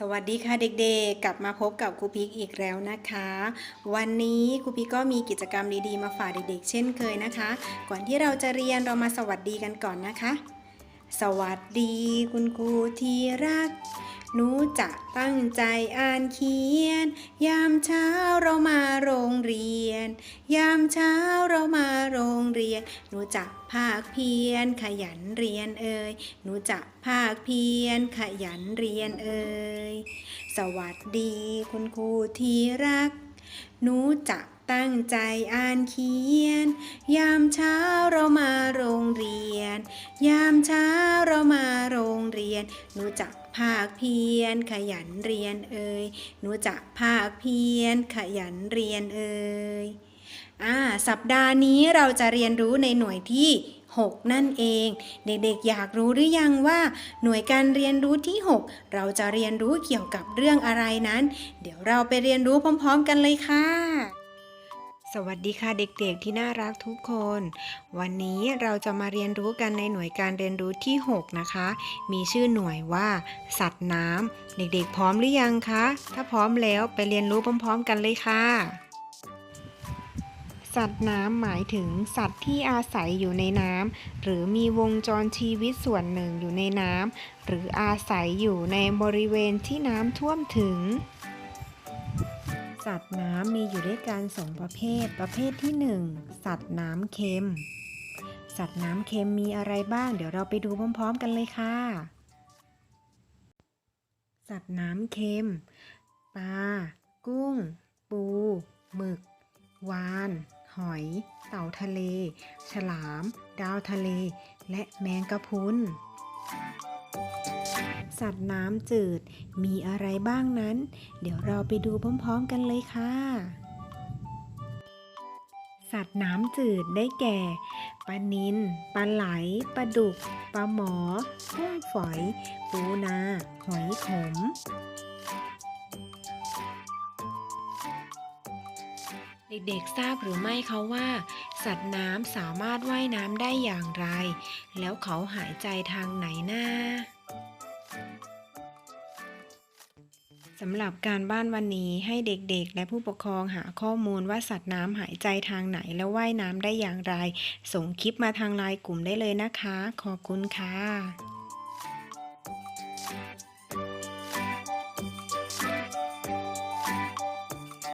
สวัสดีค่ะเด็กๆ กลับมาพบกับครูพิกอีกแล้วนะคะ วันนี้ครูพิกก็มีกิจกรรมดีๆมาฝากเด็กๆ เช่นเคยนะคะ ก่อนที่เราจะเรียนเรามาสวัสดีกันก่อนนะคะ สวัสดีคุณครูที่รัก หนูจะตั้งใจอ่านเขียน ยามเช้าเรามาโรงเรียน ยามเช้าเรามาโรงเรียน หนูจะภาคเพียรขยันเรียนเอ่ย หนูจะภาคเพียรขยันเรียนเอ่ย สวัสดีคุณครูที่รัก หนูจะตั้งใจอ่านเขียน ยามเช้าเรามาโรงเรียน ยามเช้าเรามาโรงเรียน หนูจะ ภาคเพียรขยันเรียนเอ่ยหนูจะภาคเพียรขยันเรียนเอ่ยอ่าสัปดาห์นี้เราจะเรียนรู้ในหน่วยที่ 6 นั่นเอง เด็กๆอยากรู้หรือยังว่า หน่วยการเรียนรู้ที่ 6 เราจะเรียนรู้เกี่ยวกับเรื่องอะไรนั้น เดี๋ยวเราไปเรียนรู้พร้อม ๆ กันเลยค่ะ สวัสดีค่ะเด็กๆที่น่ารักทุกคน วันนี้เราจะมาเรียนรู้กันในหน่วยการเรียนรู้ที่ 6 นะคะ มีชื่อหน่วยว่า สัตว์น้ำเด็กๆ พร้อมหรือยังคะ ถ้าพร้อมแล้วไปเรียนรู้พร้อม ๆ กันเลยค่ะ สัตว์น้ำหมายถึงสัตว์ที่อาศัยอยู่ในน้ำหรือมีวงจรชีวิตส่วนหนึ่งอยู่ในน้ำหรืออาศัยอยู่ในบริเวณที่น้ำท่วมถึง สัตว์น้ำมีอยู่ด้วยกันสองประเภท ประเภทที่หนึ่งสัตว์น้ำเค็ม สัตว์น้ำเค็มมีอะไรบ้าง เดี๋ยวเราไปดูพร้อม ๆ กันเลยค่ะ สัตว์น้ำเค็ม ปลา กุ้ง ปู หมึก วาน หอย เต่าทะเล ฉลาม ดาวทะเล และแมงกะพรุน สัตว์น้ำจืด มีอะไรบ้างนั้น เดี๋ยวเราไปดูพร้อมๆกันเลยค่ะ สัตว์น้ำจืดได้แก่ปลานิลปลาไหลปลาดุกปลาหมอกุ้งฝอยปูนา หอยขมเด็กๆทราบหรือไม่คะว่า สัตว์น้ำสามารถว่ายน้ำได้อย่างไร แล้วเขาหายใจทางไหนนะ สำหรับการบ้านวันนี้ให้เด็กๆ และผู้ปกครองหาข้อมูลว่าสัตว์น้ำหายใจทางไหนและว่ายน้ำได้อย่างไร ส่งคลิปมาทางไลน์กลุ่มได้เลยนะคะ ขอบคุณค่ะ